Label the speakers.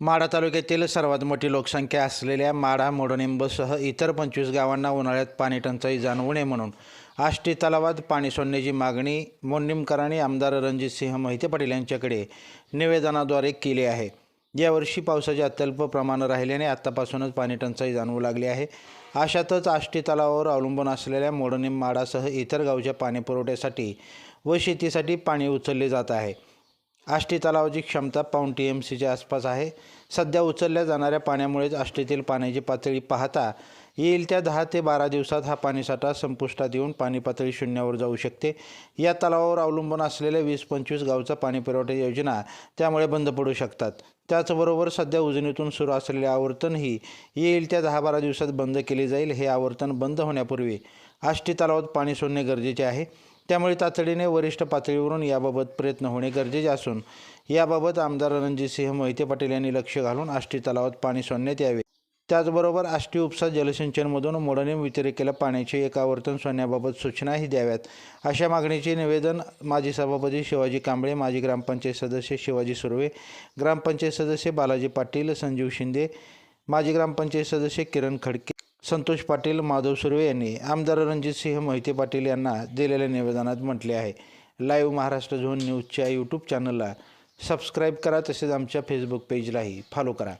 Speaker 1: माढा तालुक्यातील सर्वात मोठी लोकसंख्या असलेल्या माढा मोडनिंबसह इतर पंचवीस गावांना उन्हाळ्यात पाणी टंचाई जाणवू नये म्हणून आष्टी तलावात पाणी सोडण्याची मागणी मोडनिमकरांनी आमदार रणजितसिंह मोहिते पाटील यांच्याकडे निवेदनाद्वारे केली आहे. यावर्षी पावसाचे अत्यल्प प्रमाण राहिल्याने आत्तापासूनच पाणी टंचाई जाणवू लागली आहे. अशातच आष्टी तलावावर अवलंबून असलेल्या मोडनिम माडासह इतर गावच्या पाणीपुरवठ्यासाठी व शेतीसाठी पाणी उचलले जात आहे. आष्टी तलावाची क्षमता पाऊण टी एम सीच्या आसपास आहे. सध्या उचलल्या जाणाऱ्या पाण्यामुळेच आष्टीतील पाण्याची पातळी पाहता येईल त्या दहा ते बारा दिवसात हा पाणीसाठा संपुष्टात येऊन पाणी पातळी शून्यावर जाऊ शकते. या तलावावर अवलंबून असलेल्या वीस पंचवीस गावचा पाणी पुरवठा योजना त्यामुळे बंद पडू शकतात. त्याचबरोबर सध्या उजनीतून सुरू असलेले आवर्तनही येईल त्या दहा बारा दिवसात बंद केले जाईल हे आवर्तन बंद होण्यापूर्वी आष्टी तलावात पाणी सोडणे गरजेचे आहे. त्यामुळे तातडीने वरिष्ठ पातळीवरून याबाबत प्रयत्न होणे गरजेचे असून याबाबत आमदार रणजितसिंह मोहिते पाटील यांनी लक्ष घालून आष्टी तलावात पाणी सोडण्यात यावे. त्याचबरोबर आष्टी उपसा जलसिंचनमधून मोडणीम वितरिकेला पाण्याचे एक आवर्तन सोडण्याबाबत सूचनाही द्याव्यात. अशा मागणीचे निवेदन माजी सभापती शिवाजी कांबळे माजी ग्रामपंचायत सदस्य शिवाजी सुर्वे ग्रामपंचायत सदस्य बालाजी पाटील संजीव शिंदे माजी ग्रामपंचायत सदस्य किरण खडके संतोष पाटील माधव सुर्वे यांनी आमदार रणजितसिंह मोहिते पाटील यांना दिलेल्या निवेदनात म्हटले आहे. लाईव्ह महाराष्ट्र झोन न्यूजच्या यूट्यूब चॅनलला सबस्क्राईब करा तसेच आमच्या फेसबुक पेजलाही फॉलो करा.